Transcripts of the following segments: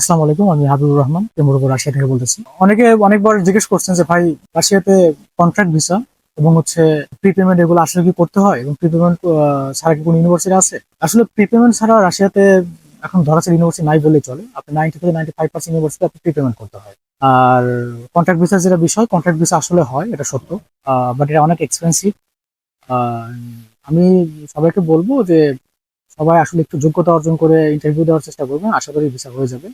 আসসালামু আলাইকুম, আমি হাবিবুর রহমান তেমুরপুর রাশিয়া থেকে বলতেছি। অনেকে অনেকবার জিজ্ঞেস করছেন যে, ভাই, রাশিয়াতে কন্ট্রাক্ট ভিসা এবং হচ্ছে প্রিপেমেন্ট এগুলো আসলে কি করতে হয় এবং প্রিপেমেন্ট ছাড়া কি কোনো ইউনিভার্সিটি আছে? আসলে প্রিপেমেন্ট ছাড়া রাশিয়াতে এখন ধরা ইউনিভার্সিটি নাই বললেই চলে। আপনি নাইনটি থেকে নাইনটি ফাইভ পার্সেন্ট ইউনিভার্সিটি আপনি প্রিপেমেন্ট করতে হয়। আর কন্ট্রাক্ট ভিসা যেটা বিষয় কন্ট্রাক্ট ভিসা আসলে হয়, এটা সত্য বাট এটা অনেক এক্সপেন্সিভ আমি সবাইকে বলব যে, সবাই আসলে একটু যোগ্যতা অর্জন করে ইন্টারভিউ দেওয়ার চেষ্টা করবেন, আশা করি ভিসা হয়ে যাবে।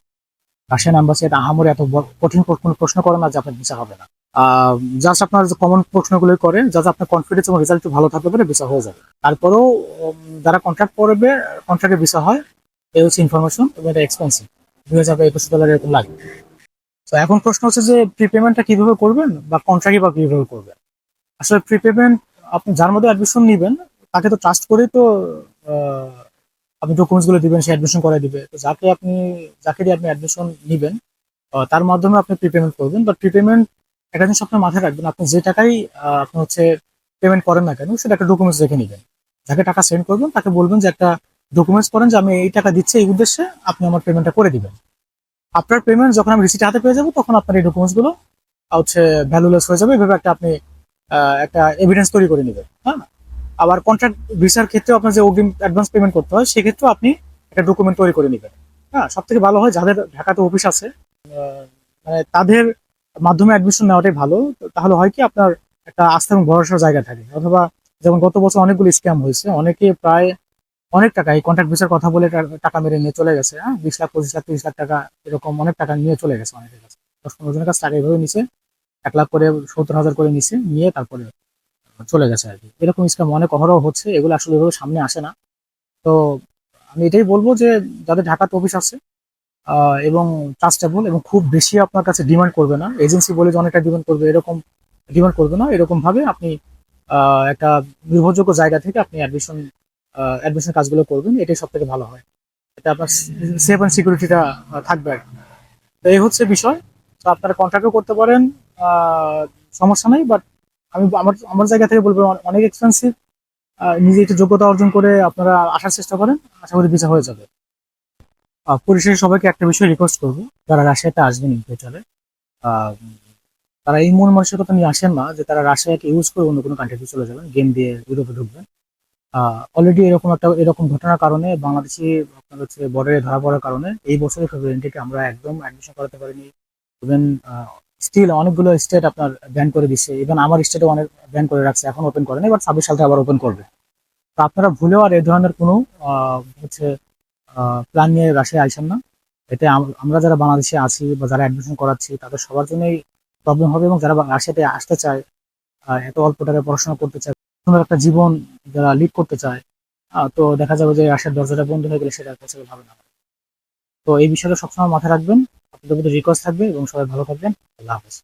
রাশিয়ান অ্যাম্বাসি এটা আহামরি এত কঠিন কোনো প্রশ্ন করে না যে আপনার ভিসা হবে না। জাস্ট আপনার যে কমন প্রশ্নগুলো করেন যাতে আপনার কনফিডেন্স এবং রেজাল্ট ভালো থাকতে পারে ভিসা হয়ে যাবে। তারপরেও যারা কন্ট্রাক্ট করবে কন্ট্রাক্টে ভিসা হয়, এই হচ্ছে ইনফরমেশন এবং এটা এক্সপেন্সিভ দুই হাজার একুশ ডলার এরকম লাগে। তো এখন প্রশ্ন হচ্ছে যে প্রিপেমেন্টটা কীভাবে করবেন বা কন্ট্রাক্টই বা কীভাবে করবেন? আসলে প্রিপেমেন্ট আপনি যার মধ্যে অ্যাডমিশন নেবেন, তাকে তো ট্রাস্ট করেই তো আপনি ডকুমেন্টসগুলো দিবেন, সে অ্যাডমিশন করে দিবে। তো যাকে আপনি, যাকে দিয়ে আপনি অ্যাডমিশন নিবেন তার মাধ্যমে আপনি প্রিপেমেন্ট করবেন। বাট প্রিপেমেন্ট একটা জিনিস আপনার মাথায় রাখবেন, আপনি যে টাকাই আপনি হচ্ছে পেমেন্ট করেন না কেন, সেটা একটা ডকুমেন্টস রেখে নেবেন। যাকে টাকা সেন্ড করবেন, তাকে বলবেন যে একটা ডকুমেন্টস করেন যে আমি এই টাকা দিচ্ছি, এই উদ্দেশ্যে আপনি আমার পেমেন্টটা করে দিবেন। আপনার পেমেন্ট যখন আমি রিসিট হাতে পেয়ে যাব, তখন আপনার এই ডকুমেন্টসগুলো হচ্ছে ভ্যালুলেস হয়ে যাবে। এভাবে একটা আপনি একটা এভিডেন্স তৈরি করে নেবেন। হ্যাঁ? আবার কন্ট্রাক্ট ভিসার ক্ষেত্রে আপনার যে অগ্রিম অ্যাডভান্স পেমেন্ট করতে হয়, সেক্ষেত্রেও আপনি একটা ডকুমেন্ট তৈরি করে নেবেন। হ্যাঁ সব থেকে ভালো হয় যাদের ঢাকাতে অফিস আছে মানে তাদের মাধ্যমে অ্যাডমিশন নেওয়াটাই ভালো। তাহলে হয় কি আপনার একটা আস্থা এবং ভরসার জায়গা থাকে। অথবা যেমন গত বছর অনেকগুলো স্ক্যাম হয়েছে, অনেকে প্রায় অনেক টাকা, এই কন্ট্রাক্ট ভিসার কথা বলে টাকা মেরে নিয়ে চলে গেছে হ্যাঁ বিশ লাখ, পঁচিশ লাখ, তিরিশ লাখ টাকা এরকম অনেক টাকা নিয়ে চলে গেছে অনেকের কাছে। দশ পনেরো জনের কাছে টাকা এভাবে নিছে, এক লাখ করে, সত্তর হাজার করে নিছে, নিয়ে তারপরে চলে গেছে আর কি। এরকম স্ক্যাম অনেক অহরহ হচ্ছে, এগুলো আসলে এভাবে সামনে আসে না। তো আমি এটাই বলব যে, যাদের ঢাকাতে অফিস আছে এবং ট্রাস্টেবল এবং খুব বেশি আপনার কাছে ডিমান্ড করবে না এজেন্সি বলে যে অনেকটা ডিমান্ড করবে, এরকম ডিমান্ড করবে না। এরকম ভাবে আপনি একটা নির্ভরযোগ্য জায়গা থেকে আপনি অ্যাডমিশন অ্যাডমিশন কাজগুলো করবেন, এটাই সব থেকে ভালো হয়। এটা আপনার সেফ অ্যান্ড সিকিউরিটিটা থাকবে আর। তো এই হচ্ছে বিষয়। তো আপনারা কন্ট্রাক্টও করতে পারেন সমস্যা নেই বাট আমি আমার আমার জায়গা থেকে বলব অনেক এক্সপেন্সিভ নিজে একটু যোগ্যতা অর্জন করে আপনারা আসার চেষ্টা করেন, আশা করি ভিসা হয়ে যাবে। পরিশেষে সবাইকে একটা বিষয় রিকোয়েস্ট করব, যারা রাশিয়াতে আসবেন ইন ফিউচারে তারা এই মন মানসিকতা নিয়ে আসেন না, যে তারা রাশিয়াকে ইউজ করে অন্য কোনো কান্ট্রিতে চলে যাবেন গেম দিয়ে ইউরোপে ঢুকবেন। অলরেডি এরকম একটা, এরকম ঘটনার কারণে বাংলাদেশি আপনার হচ্ছে বর্ডারে ধরা পড়ার কারণে এই বছরের ফেব্রুয়ারি থেকে আমরা একদম অ্যাডমিশন করাতে পারিনি। ইভেন স্টিল অনেকগুলো স্টেট আপনার ব্যান করে দিচ্ছে ইভেন আমার স্টেটও অনেক ব্যান করে রাখছে, এখন ওপেন করেনি বাট ছাব্বিশ সাল থেকে আবার ওপেন করবে। তো আপনারা ভুলেও আর এই ধরনের কোনো হচ্ছে প্ল্যান নিয়ে রাশিয়া আইসেন না। এতে আমরা যারা বাংলাদেশে আছি বা যারা অ্যাডমিশন করাচ্ছি, তাদের সবার জন্যই প্রবলেম হবে এবং যারা রাশিয়াতে আসতে চায় এত অল্প টাকায় পড়াশোনা করতে চায়, সুন্দর একটা জীবন যারা লিড করতে চায় তো দেখা যাবে যে রাশিয়ার দরজাটা বন্ধ হয়ে গেলে সেটা পসিবল হবে না। তো এই বিষয়টা সবসময় মাথায় রাখবেন। আপনাদের প্রতি রিকোয়েস্ট থাকবে এবং সবাই ভালো থাকবেন। আল্লাহ হাফেজ।